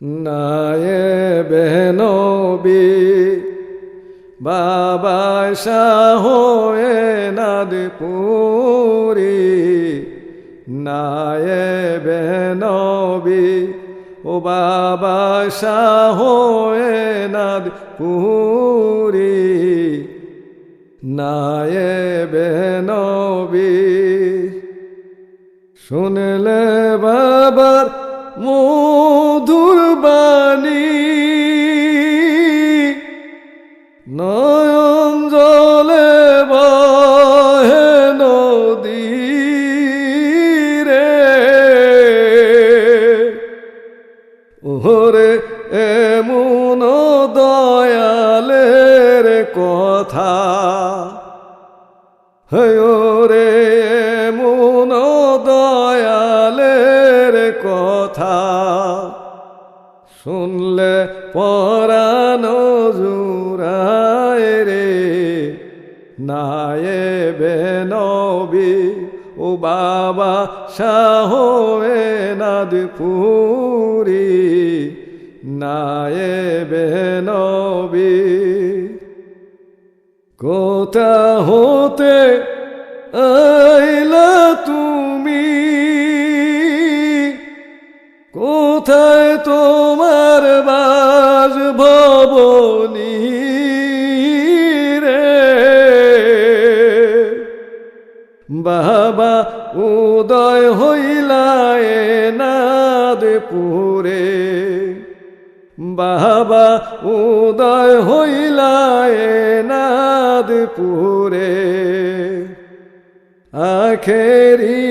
নায়েবে নবী বাবা শাহ নাদপুরি। নায়েবে নবী ও বাবা শাহ নাদপুরি। নায়েবে নবী শুনলে বাবার মধুর ওরে এমন দয়ালের কথা। হরে মন দয়ালের কথা। শুনলে পরানো জুরায় রে নায়েবে নবী। ও বাবা শাহ নাদপুরি নায়েবে নবী কোথা হতে আইলা তুমি কোথায় তোমার বাস ভবনী বাবা, উদয় হইলায় নাদপুরে। বাবা, উদয় হইলায় নাদপুরে। আখেরি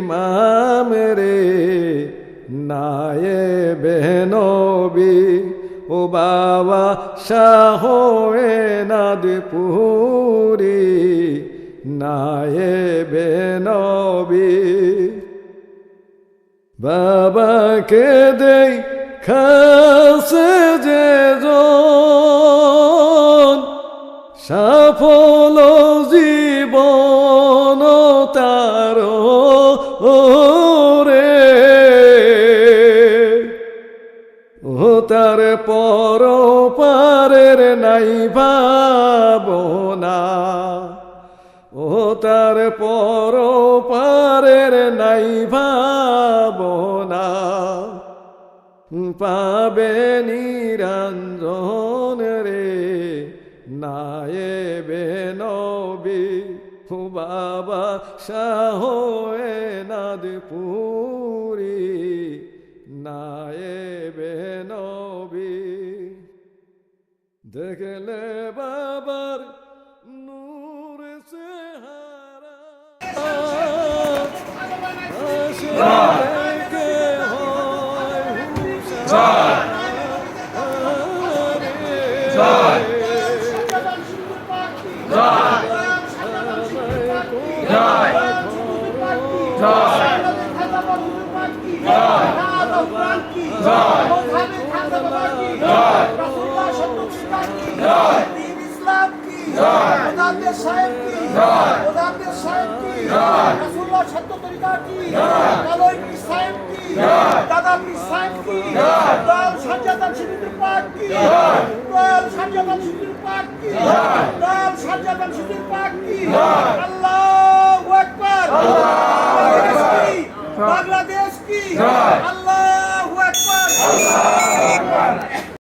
মাম রে, নায়ে বেনবি। ও বাবা, শাহ নাদপুরি। নায়ে বেনবি। বাবাকে দেই খাসে যে সফল জীবন তার রে ও তার পর পারের নাই ভাবনা। ও তার পর পারের নাই ভাবনা। পাবে নিরঞ্জন রে নায়েবে নবী, বাবা শাহ নাদপুরি নায়েবে নবী। দেখলে বাবার নূর দাদা পীর সাহেব কি দয়াল সাজ্জাদান শিবির পাক কি দয়াল সাজ্জাদান শিবির পাক কি দয়াল সাজ্জাদান শিবির কি আল্লাহু আকবার। আল্লাহু